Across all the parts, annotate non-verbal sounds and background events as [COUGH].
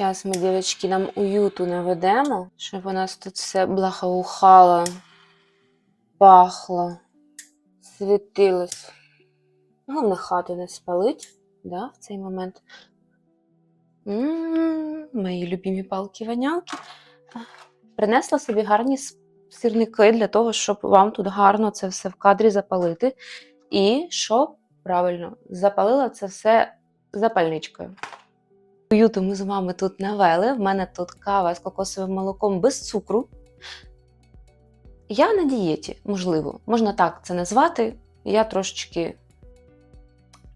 Зараз ми, дівчатки, нам уюту наведемо, щоб у нас тут все благоухало, пахло, світилось. Головне, хату не спалить, да, в цей момент. М, Мої любимі палки-ванялки. Принесла собі гарні с- сірники для того, щоб вам тут гарно це все в кадрі запалити. І щоб правильно запалила це все запальничкою. Уюту ми з вами тут навели. В мене тут кава з кокосовим молоком без цукру. Я на дієті, можливо, можна так це назвати. Я трошечки.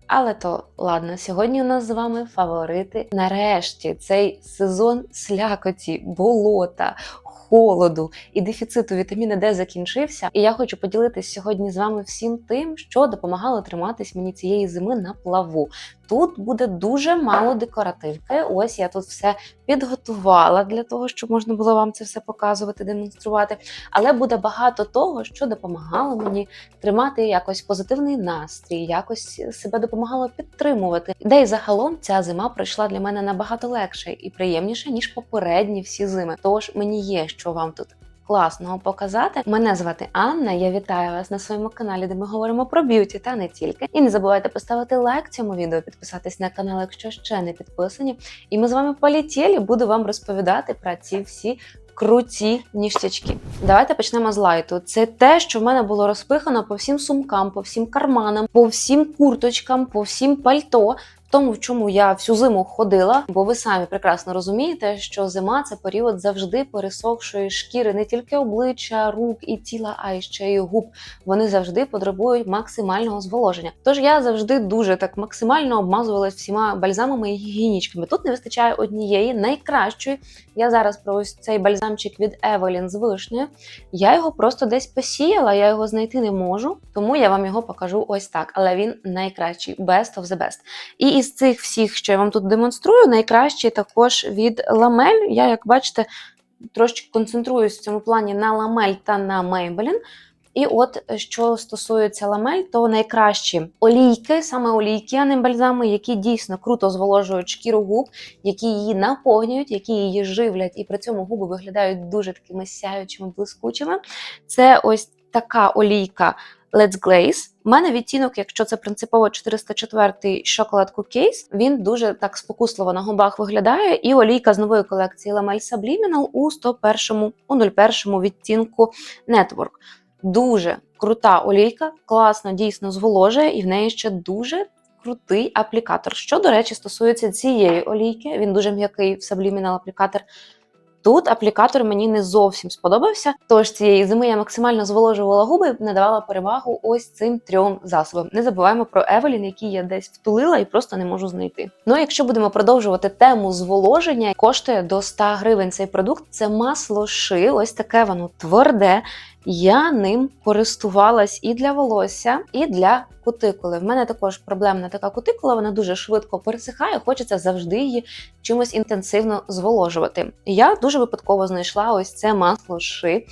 Але то ладно, сьогодні у нас з вами фаворити. Нарешті цей сезон слякоті, болота, холоду і дефіциту вітаміна Д закінчився. І я хочу поділитися сьогодні з вами всім тим, що допомагало триматись мені цієї зими на плаву. Тут буде дуже мало декоративки. Ось я тут все підготувала для того, щоб можна було вам це все показувати, демонструвати. Але буде багато того, що допомагало мені тримати якось позитивний настрій, якось себе допомагало підтримувати. Де й загалом ця зима пройшла для мене набагато легше і приємніше, ніж попередні всі зими. Тож мені є що вам тут. Класного показати. Мене звати Анна. Я вітаю вас на своєму каналі, де ми говоримо про б'юті та не тільки. І не забувайте поставити лайк цьому відео, підписатись на канал, якщо ще не підписані. І ми з вами полетіли. Буду вам розповідати про ці всі круті ніштячки. Давайте почнемо з лайту. Це те, що в мене було розпихано по всім сумкам, по всім карманам, по всім курточкам, по всім пальто. Тому, в чому я всю зиму ходила, бо ви самі прекрасно розумієте, що зима це період завжди пересохшої шкіри, не тільки обличчя, рук і тіла, а й ще й губ. Вони завжди потребують максимального зволоження. Тож я завжди дуже так максимально обмазувалась всіма бальзамами і гігієнічками. Тут не вистачає однієї найкращої. Я зараз про ось цей бальзамчик від Evelyn з вишнею. Я його просто десь посіяла, я його знайти не можу, тому я вам його покажу ось так. Але він найкращий, best of the best. І із цих всіх, що я вам тут демонструю, найкращий також від ламель. Я, як бачите, трошки концентруюсь в цьому плані на ламель та на Maybelline. І от е, що стосується ламель, то найкращі олійки, саме олійки, а не бальзами, які дійсно круто зволожують шкіру губ, які її наповнюють, які її живлять, і при цьому губи виглядають дуже такими сяючими, блискучими. Це ось така олійка Let's Glaze. У мене відтінок, якщо це принципово 404 шоколад Cookies, він дуже так спокусливо на губах виглядає. І олійка з нової колекції Lamel Subliminal у 101 у 01 відтінку Network. Дуже крута олійка, класно дійсно зволожує, і в неї ще дуже крутий аплікатор. Що, до речі, стосується цієї олійки, він дуже м'який в Subliminal аплікатор. Тут аплікатор мені не зовсім сподобався. Тож цієї зими я максимально зволожувала губи, надавала перевагу ось цим трьом засобам. Не забуваємо про Евелін, який я десь втулила і просто не можу знайти. Ну, якщо будемо продовжувати тему зволоження, коштує до 100 гривень цей продукт. Це масло ши, ось таке воно тверде. Я ним користувалась і для волосся, і для кутикули. В мене також проблемна така кутикула, вона дуже швидко пересихає, хочеться завжди її чимось інтенсивно зволожувати. Я дуже випадково знайшла ось це масло ши.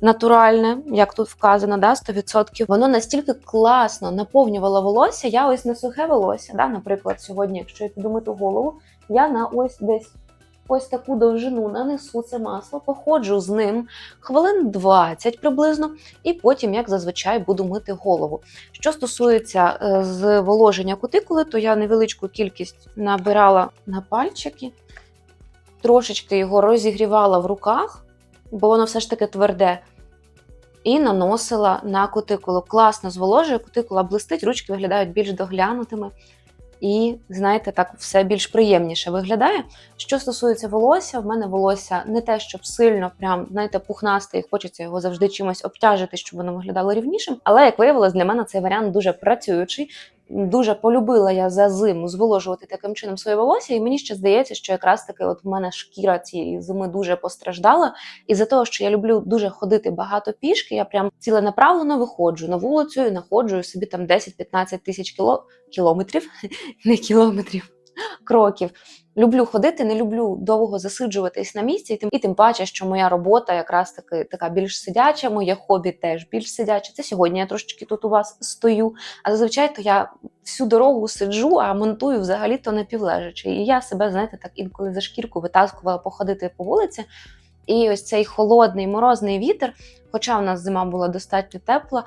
Натуральне, як тут вказано, да, 100%. Воно настільки класно наповнювало волосся. Я ось на сухе волосся. Да, Наприклад, сьогодні, якщо я піду мити голову, я на ось десь ось таку довжину нанесу це масло, походжу з ним хвилин 20 приблизно, і потім, як зазвичай, буду мити голову. Що стосується е, зволоження кутикули, то я невеличку кількість набирала на пальчики, трошечки його розігрівала в руках, бо воно все ж таки тверде. І наносила на кутикулу. Класно зволожує, кутикула блистить, ручки виглядають більш доглянутими. І, знаєте, так все більш приємніше виглядає. Що стосується волосся, в мене волосся не те, щоб сильно прям, знаєте, пухнасте, і хочеться його завжди чимось обтяжити, щоб воно виглядало рівнішим. Але, як виявилось, для мене цей варіант дуже працюючий. Дуже полюбила я за зиму зволожувати таким чином своє волосся, і мені ще здається, що якраз таки от в мене шкіра цієї зими дуже постраждала. І за того, що я люблю дуже ходити багато пішки, я прям ціленаправлено виходжу на вулицю і знаходжу собі там 10-15 тисяч кіло... кілометрів, [LAUGHS] не кілометрів. кроків. Люблю ходити, не люблю довго засиджуватись на місці, і тим, і тим паче, що моя робота якраз таки така більш сидяча, моє хобі теж більш сидяче. Це сьогодні я трошечки тут у вас стою. А зазвичай то я всю дорогу сиджу, а монтую взагалі то напівлежачи. І я себе, знаєте, так інколи за шкірку витаскувала походити по вулиці. І ось цей холодний морозний вітер, хоча у нас зима була достатньо тепла,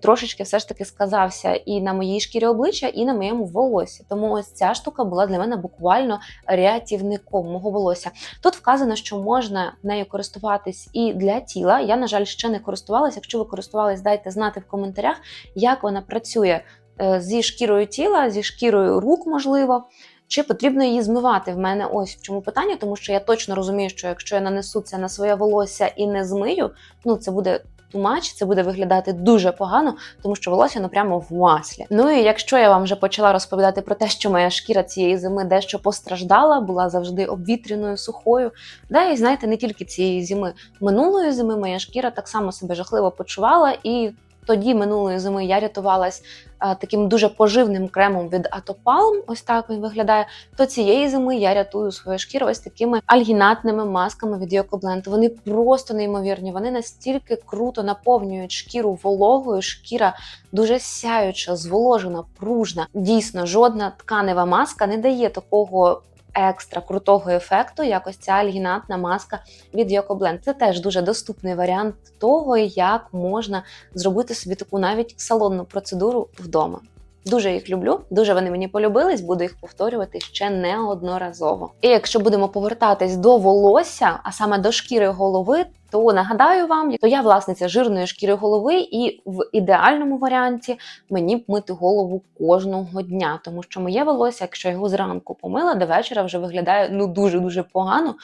трошечки все ж таки сказався і на моїй шкірі обличчя, і на моєму волосі. Тому ось ця штука була для мене буквально рятівником мого волосся. Тут вказано, що можна нею користуватись і для тіла. Я, на жаль, ще не користувалася. Якщо ви користувались, дайте знати в коментарях, як вона працює е, зі шкірою тіла, зі шкірою рук, можливо. Чи потрібно її змивати? В мене ось в чому питання, тому що я точно розумію, що якщо я нанесу це на своє волосся і не змию, ну це буде тумач, це буде виглядати дуже погано, тому що волосся ну прямо в маслі. Ну і якщо я вам вже почала розповідати про те, що моя шкіра цієї зими дещо постраждала, була завжди обвітряною, сухою. Да, і знаєте, не тільки цієї зими, минулої зими моя шкіра так само себе жахливо почувала і. Тоді минулої зими я рятувалась а, таким дуже поживним кремом від Атопалм, ось так він виглядає. То цієї зими я рятую свою шкіру ось такими альгінатними масками від Йокобленд. Вони просто неймовірні. Вони настільки круто наповнюють шкіру вологою. Шкіра дуже сяюча, зволожена, пружна. Дійсно, жодна тканева маска не дає такого. Екстра крутого ефекту, як ось ця альгінатна маска від Йокобленд. Це теж дуже доступний варіант того, як можна зробити собі таку навіть салонну процедуру вдома. Дуже їх люблю, дуже вони мені полюбились, буду їх повторювати ще неодноразово. І якщо будемо повертатись до волосся, а саме до шкіри голови, то нагадаю вам, то я власниця жирної шкіри голови, і в ідеальному варіанті мені б мити голову кожного дня, тому що моє волосся, якщо його зранку помила, до вечора вже виглядає ну дуже дуже погано.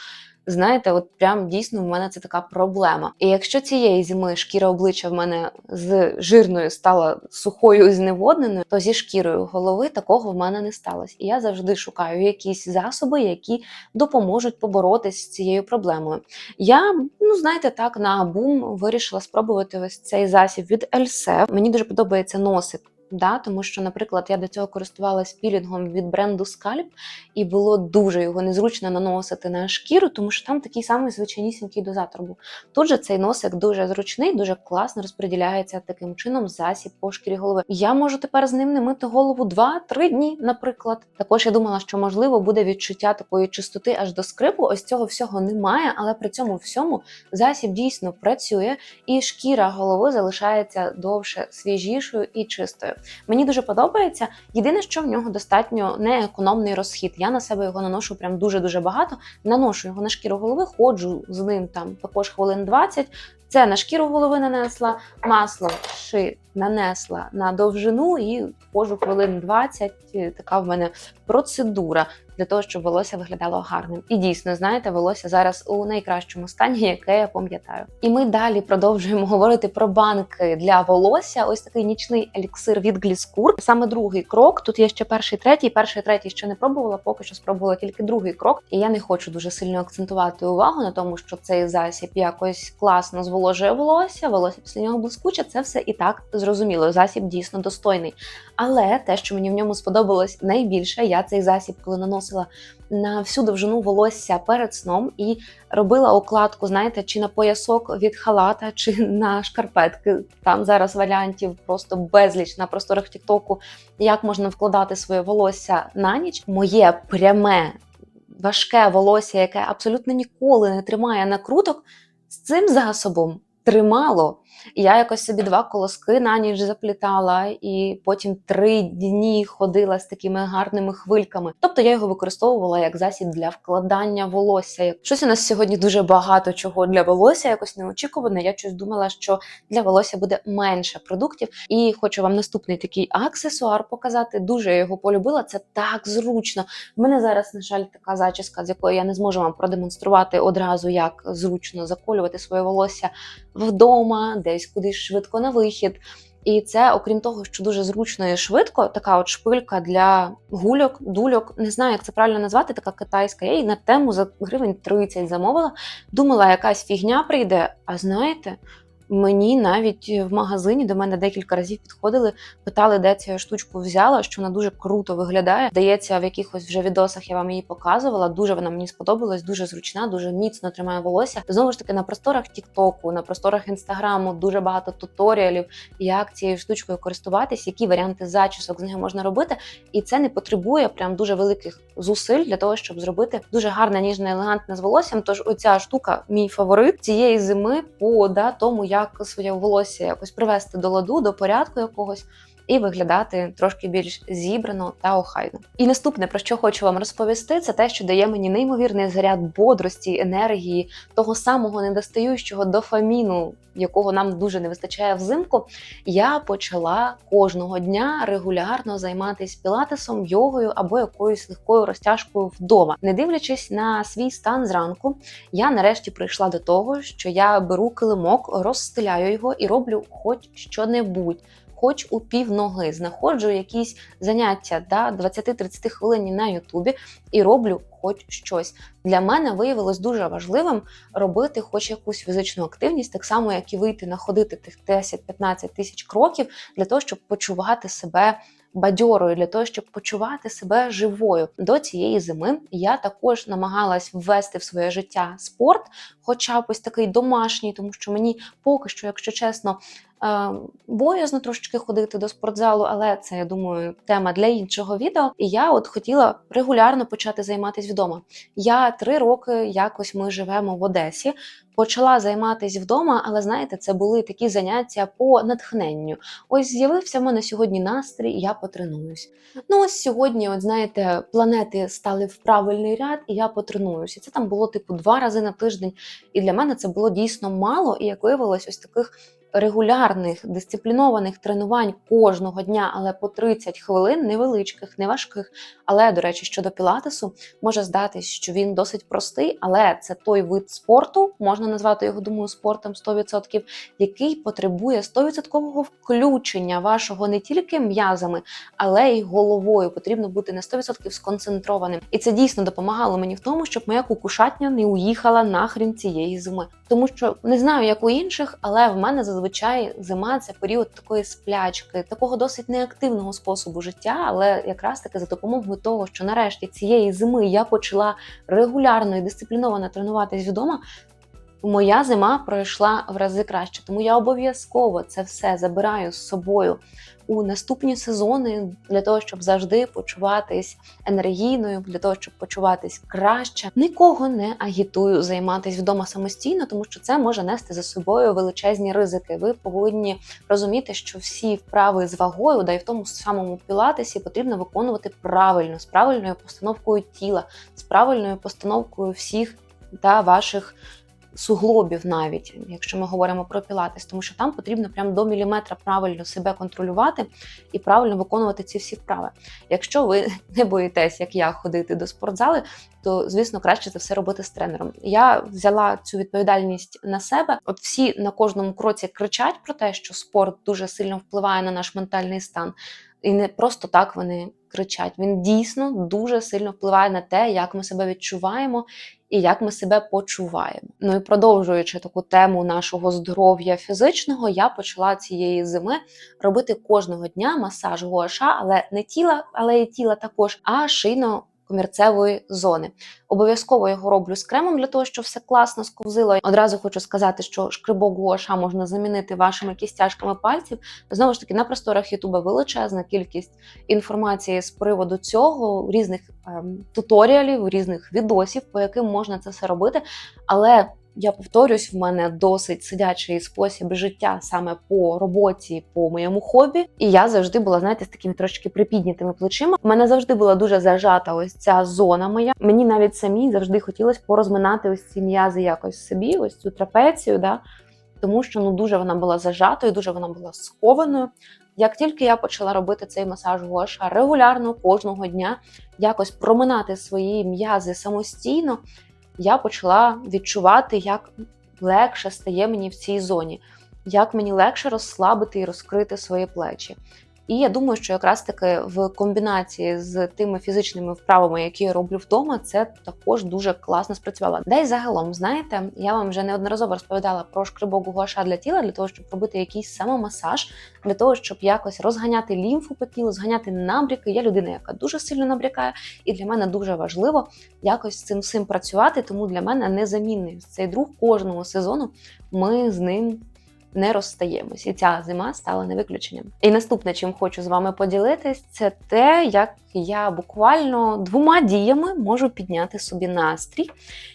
Знаєте, от прям дійсно в мене це така проблема. І якщо цієї зими шкіра обличчя в мене з жирною стала сухою і зневодненою, то зі шкірою голови такого в мене не сталося. І я завжди шукаю якісь засоби, які допоможуть поборотись з цією проблемою. Я, ну знаєте, так на бум вирішила спробувати ось цей засіб від Else. Мені дуже подобається носик. Да, тому що, наприклад, я до цього користувалась пілінгом від бренду Scalp, і було дуже його незручно наносити на шкіру, тому що там такий самий звичайнісінький дозатор був. Тут же цей носик дуже зручний, дуже класно розподіляється таким чином засіб по шкірі голови. Я можу тепер з ним не мити голову 2-3 дні, наприклад. Також я думала, що можливо буде відчуття такої чистоти аж до скрипу. Ось цього всього немає, але при цьому всьому засіб дійсно працює, і шкіра голови залишається довше свіжішою і чистою. Мені дуже подобається. Єдине, що в нього достатньо неекономний розхід. Я на себе його наношу прям дуже-дуже багато. Наношу його на шкіру голови, ходжу з ним там також хвилин 20. Це на шкіру голови нанесла, масло ши нанесла на довжину і ходжу хвилин 20. Така в мене процедура для того, щоб волосся виглядало гарним. І дійсно, знаєте, волосся зараз у найкращому стані, яке я пам'ятаю. І ми далі продовжуємо говорити про банки для волосся. Ось такий нічний еліксир від Гліскур. Саме другий крок. Тут є ще перший, третій. Перший, третій ще не пробувала, поки що спробувала тільки другий крок. І я не хочу дуже сильно акцентувати увагу на тому, що цей засіб якось класно зволожує волосся, волосся після нього блискуче. Це все і так зрозуміло. Засіб дійсно достойний. Але те, що мені в ньому сподобалось найбільше, я цей засіб, коли наносила на всю довжину волосся перед сном і робила окладку, знаєте, чи на поясок від халата, чи на шкарпетки. Там зараз варіантів просто безліч на просторах Тіктоку, як можна вкладати своє волосся на ніч. Моє пряме. Важке волосся, яке абсолютно ніколи не тримає накруток, з цим засобом тримало. Я якось собі два колоски на ніч заплітала, і потім три дні ходила з такими гарними хвильками. Тобто я його використовувала як засіб для вкладання волосся. Щось у нас сьогодні дуже багато чого для волосся, якось неочікувано. Я щось думала, що для волосся буде менше продуктів. І хочу вам наступний такий аксесуар показати. Дуже я його полюбила. Це так зручно. В мене зараз, на жаль, така зачіска, з якої я не зможу вам продемонструвати одразу, як зручно заколювати своє волосся вдома, десь кудись швидко на вихід. І це, окрім того, що дуже зручно і швидко, така от шпилька для гульок, дульок. Не знаю, як це правильно назвати, така китайська. Я її на тему за гривень 30 замовила. Думала, якась фігня прийде. А знаєте, Мені навіть в магазині до мене декілька разів підходили, питали, де цю штучку взяла, що вона дуже круто виглядає. Здається, в якихось вже відосах я вам її показувала. Дуже вона мені сподобалась, дуже зручна, дуже міцно тримає волосся. Знову ж таки, на просторах Тіктоку, на просторах інстаграму дуже багато туторіалів, як цією штучкою користуватись, які варіанти зачісок з нею можна робити. І це не потребує прям дуже великих зусиль для того, щоб зробити дуже гарне, ніжне, елегантне з волоссям. Тож оця штука, мій фаворит цієї зими по да, тому, як своє волосся якось привести до ладу, до порядку якогось. І виглядати трошки більш зібрано та охайно. І наступне, про що хочу вам розповісти, це те, що дає мені неймовірний заряд бодрості, енергії, того самого недостаючого дофаміну, якого нам дуже не вистачає взимку. Я почала кожного дня регулярно займатися пілатесом, йогою або якоюсь легкою розтяжкою вдома. Не дивлячись на свій стан зранку, я нарешті прийшла до того, що я беру килимок, розстеляю його і роблю хоч що-небудь. Хоч у півноги знаходжу якісь заняття да, 20-30 хвилин на Ютубі і роблю хоч щось. Для мене виявилось дуже важливим робити хоч якусь фізичну активність, так само як і вийти находити тих 10-15 тисяч кроків для того, щоб почувати себе. Бадьорою для того, щоб почувати себе живою до цієї зими, я також намагалась ввести в своє життя спорт, хоча б ось такий домашній, тому що мені поки що, якщо чесно, боязно трошечки ходити до спортзалу, але це я думаю тема для іншого відео. І я от хотіла регулярно почати займатися вдома. Я три роки якось ми живемо в Одесі. Почала займатися вдома, але знаєте, це були такі заняття по натхненню. Ось з'явився в мене сьогодні настрій, я потренуюсь. Ну ось сьогодні, от знаєте, планети стали в правильний ряд, і я потренуюся. Це там було типу два рази на тиждень. І для мене це було дійсно мало, і як виявилось, ось таких регулярних дисциплінованих тренувань кожного дня, але по 30 хвилин, невеличких, неважких. Але, до речі, щодо пілатесу, може здатись, що він досить простий, але це той вид спорту, можна назвати його, думаю, спортом 100%, який потребує 100% включення вашого не тільки м'язами, але й головою. Потрібно бути на 100% сконцентрованим. І це дійсно допомагало мені в тому, щоб моя кукушатня не уїхала нахрін цієї зими. Тому що не знаю, як у інших, але в мене зазвичай зима це період такої сплячки, такого досить неактивного способу життя. Але якраз таки за допомогою того, що нарешті цієї зими я почала регулярно і дисципліновано тренуватись вдома. Моя зима пройшла в рази краще, тому я обов'язково це все забираю з собою у наступні сезони для того, щоб завжди почуватись енергійною, для того, щоб почуватись краще. Нікого не агітую займатися вдома самостійно, тому що це може нести за собою величезні ризики. Ви повинні розуміти, що всі вправи з вагою, да й в тому самому пілатесі, потрібно виконувати правильно, з правильною постановкою тіла, з правильною постановкою всіх та ваших суглобів, навіть якщо ми говоримо про пілатес, тому що там потрібно прямо до міліметра правильно себе контролювати і правильно виконувати ці всі вправи. Якщо ви [LAUGHS] не боїтесь, як я, ходити до спортзали, то звісно краще це все робити з тренером. Я взяла цю відповідальність на себе. От всі на кожному кроці кричать про те, що спорт дуже сильно впливає на наш ментальний стан. І не просто так вони кричать. Він дійсно дуже сильно впливає на те, як ми себе відчуваємо і як ми себе почуваємо. Ну і продовжуючи таку тему нашого здоров'я фізичного, я почала цієї зими робити кожного дня масаж гуаша, але не тіла, але і тіла також, а шийно комірцевої зони. Обов'язково його роблю з кремом для того, щоб все класно сковзило. Одразу хочу сказати, що шкрибок гуаша можна замінити вашими кістяшками пальців. Знову ж таки, на просторах Ютуба величезна кількість інформації з приводу цього, різних ем, туторіалів, різних відосів, по яким можна це все робити. Але я повторюсь, в мене досить сидячий спосіб життя саме по роботі, по моєму хобі. І я завжди була, знаєте, з такими трошки припіднятими плечима. У мене завжди була дуже зажата ось ця зона моя. Мені навіть самі завжди хотілося порозминати ось ці м'язи якось собі, ось цю трапецію, да? тому що ну дуже вона була зажатою, дуже вона була скованою. Як тільки я почала робити цей масаж гоша регулярно кожного дня, якось проминати свої м'язи самостійно я почала відчувати, як легше стає мені в цій зоні, як мені легше розслабити і розкрити свої плечі. І я думаю, що якраз таки в комбінації з тими фізичними вправами, які я роблю вдома, це також дуже класно спрацювало. Да й загалом, знаєте, я вам вже неодноразово розповідала про шкрибок гуаша для тіла, для того, щоб робити якийсь самомасаж, для того, щоб якось розганяти лімфу по тілу, зганяти набряки. Я людина, яка дуже сильно набрякає, і для мене дуже важливо якось з цим всім працювати. Тому для мене незамінний цей друг кожного сезону. Ми з ним не розстаємось, і ця зима стала не виключенням. І наступне, чим хочу з вами поділитись, це те, як я буквально двома діями можу підняти собі настрій.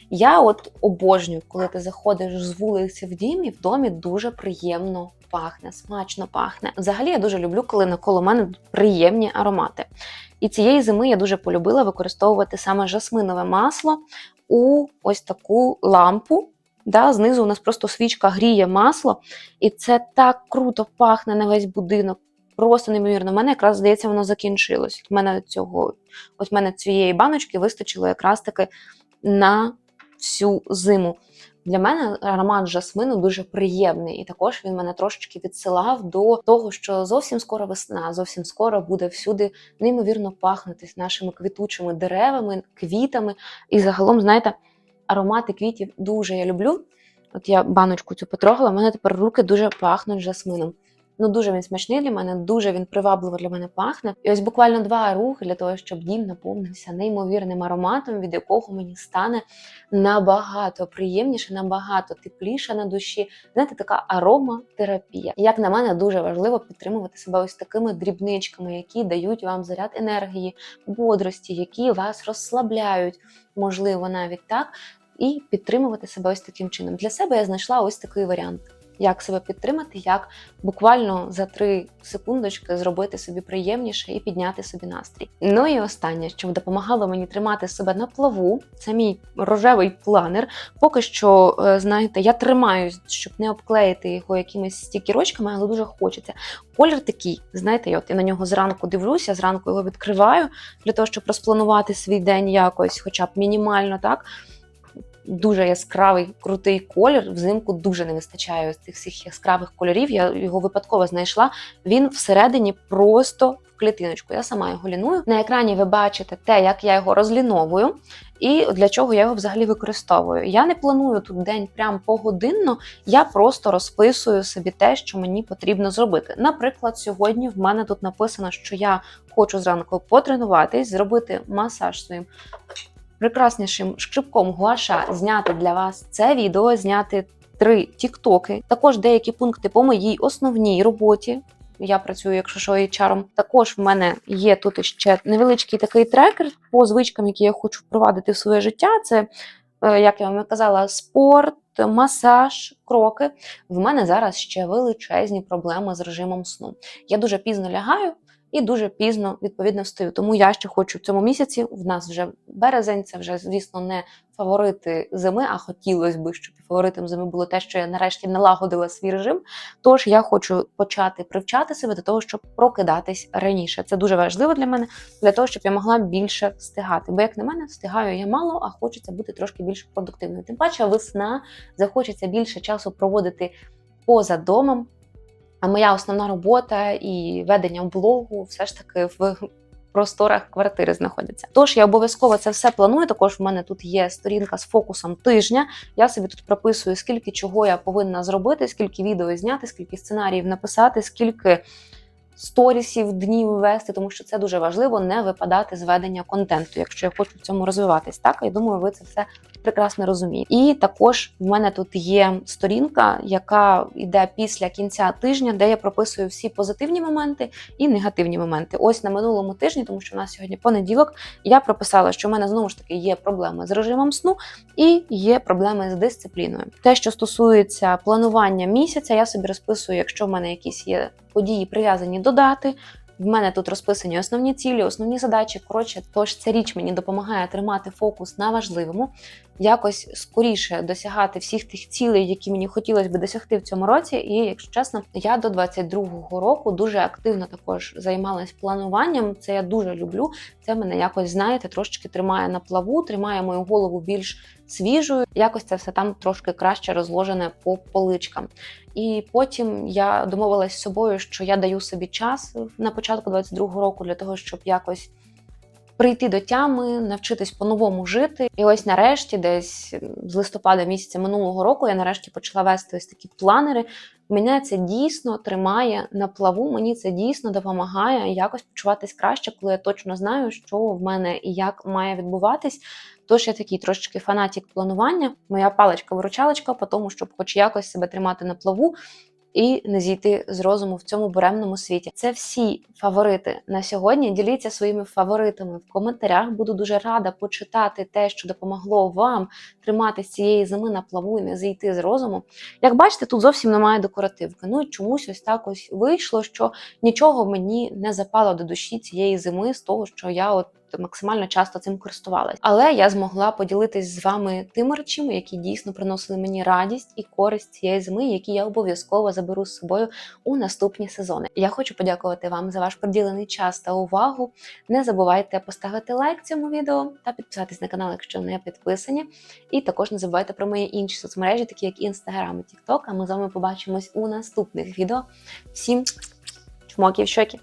Я от обожнюю, коли ти заходиш з вулиці в дім, і в домі дуже приємно пахне, смачно пахне. Взагалі, я дуже люблю, коли навколо мене приємні аромати. І цієї зими я дуже полюбила використовувати саме жасминове масло у ось таку лампу. Да, Знизу у нас просто свічка гріє масло, і це так круто пахне на весь будинок. Просто неймовірно. У мене якраз здається, воно закінчилось. У мене цього, ось мене цієї баночки вистачило якраз таки на всю зиму. Для мене аромат жасмину дуже приємний, і також він мене трошечки відсилав до того, що зовсім скоро весна, зовсім скоро буде всюди неймовірно пахнути нашими квітучими деревами, квітами. І загалом, знаєте, аромати квітів дуже я люблю. От я баночку цю потрогала, в мене тепер руки дуже пахнуть жасмином. Ну, дуже він смачний для мене, дуже він привабливо для мене пахне. І ось буквально два рухи для того, щоб дім наповнився неймовірним ароматом, від якого мені стане набагато приємніше, набагато тепліше на душі. Знаєте, така ароматерапія. І як на мене, дуже важливо підтримувати себе ось такими дрібничками, які дають вам заряд енергії, бодрості, які вас розслабляють, можливо, навіть так. І підтримувати себе ось таким чином. Для себе я знайшла ось такий варіант як себе підтримати, як буквально за три секундочки зробити собі приємніше і підняти собі настрій. Ну і останнє, що допомагало мені тримати себе на плаву, це мій рожевий планер. Поки що, е, знаєте, я тримаюсь, щоб не обклеїти його якимись стікерочками, але дуже хочеться. Колір такий, знаєте, от я на нього зранку дивлюся, зранку його відкриваю для того, щоб розпланувати свій день якось, хоча б мінімально так дуже яскравий крутий колір. Взимку дуже не вистачає цих всіх яскравих кольорів. Я його випадково знайшла. Він всередині просто в клітиночку. Я сама його ліную. На екрані ви бачите те, як я його розліновую. І для чого я його взагалі використовую? Я не планую тут день прям погодинно, я просто розписую собі те, що мені потрібно зробити. Наприклад, сьогодні в мене тут написано, що я хочу зранку потренуватись, зробити масаж своїм прекраснішим шкрипком гуаша зняти для вас це відео, зняти три тіктоки, також деякі пункти по моїй основній роботі. Я працюю, якщо що, HR. Також в мене є тут ще невеличкий такий трекер по звичкам, які я хочу впровадити в своє життя. Це, е, як я вам казала, спорт, масаж, кроки. В мене зараз ще величезні проблеми з режимом сну. Я дуже пізно лягаю і дуже пізно відповідно встаю. Тому я ще хочу в цьому місяці. В нас вже березень, це вже, звісно, не фаворити зими, а хотілося б, щоб фаворитом зими було те, що я нарешті налагодила свій режим. Тож я хочу почати привчати себе до того, щоб прокидатись раніше. Це дуже важливо для мене, для того, щоб я могла більше встигати. Бо, як на мене, встигаю я мало, а хочеться бути трошки більш продуктивною. Тим паче, весна захочеться більше часу проводити поза домом. А моя основна робота і ведення блогу все ж таки в просторах квартири знаходяться. Тож я обов'язково це все планую. Також в мене тут є сторінка з фокусом тижня. Я собі тут прописую, скільки чого я повинна зробити, скільки відео зняти, скільки сценаріїв написати, скільки сторісів днів вести, тому що це дуже важливо не випадати з ведення контенту, якщо я хочу в цьому розвиватись. Так я думаю, ви це все прекрасно розумієте. І також в мене тут є сторінка, яка йде після кінця тижня, де я прописую всі позитивні моменти і негативні моменти. Ось на минулому тижні, тому що в нас сьогодні понеділок, я прописала, що в мене знову ж таки є проблеми з режимом сну і є проблеми з дисципліною. Те, що стосується планування місяця, я собі розписую, якщо в мене якісь є події прив'язані до дати. В мене тут розписані основні цілі, основні задачі. Коротше, тож ця річ мені допомагає тримати фокус на важливому, якось скоріше досягати всіх тих цілей, які мені хотілося б досягти в цьому році. І, якщо чесно, я до 22-го року дуже активно також займалась плануванням. Це я дуже люблю. Це мене якось, знаєте, трошечки тримає на плаву, тримає мою голову більш свіжою. Якось це все там трошки краще розложене по поличкам. І потім я домовилась з собою, що я даю собі час на початку 22-го року для того, щоб якось прийти до тями, навчитись по-новому жити. І ось нарешті, десь з листопада місяця минулого року, я нарешті почала вести ось такі планери. Мене це дійсно тримає на плаву. Мені це дійсно допомагає якось почуватись краще, коли я точно знаю, що в мене і як має відбуватись. Тож я такий трошечки фанатік планування. Моя паличка-виручалочка по тому, щоб хоч якось себе тримати на плаву. І не зійти з розуму в цьому буремному світі. Це всі фаворити на сьогодні. Діліться своїми фаворитами в коментарях. Буду дуже рада почитати те, що допомогло вам тримати з цієї зими на плаву і не зійти з розуму. Як бачите, тут зовсім немає декоративки. Ну і чомусь ось так ось вийшло, що нічого мені не запало до душі цієї зими з того, що я от максимально часто цим користувалась. Але я змогла поділитись з вами тими речами, які дійсно приносили мені радість і користь цієї зими, які я обов'язково заберу з собою у наступні сезони. Я хочу подякувати вам за ваш приділений час та увагу. Не забувайте поставити лайк цьому відео та підписатись на канал, якщо не підписані. І також не забувайте про мої інші соцмережі, такі як Instagram і TikTok. А ми з вами побачимось у наступних відео. Всім чмоків щоки!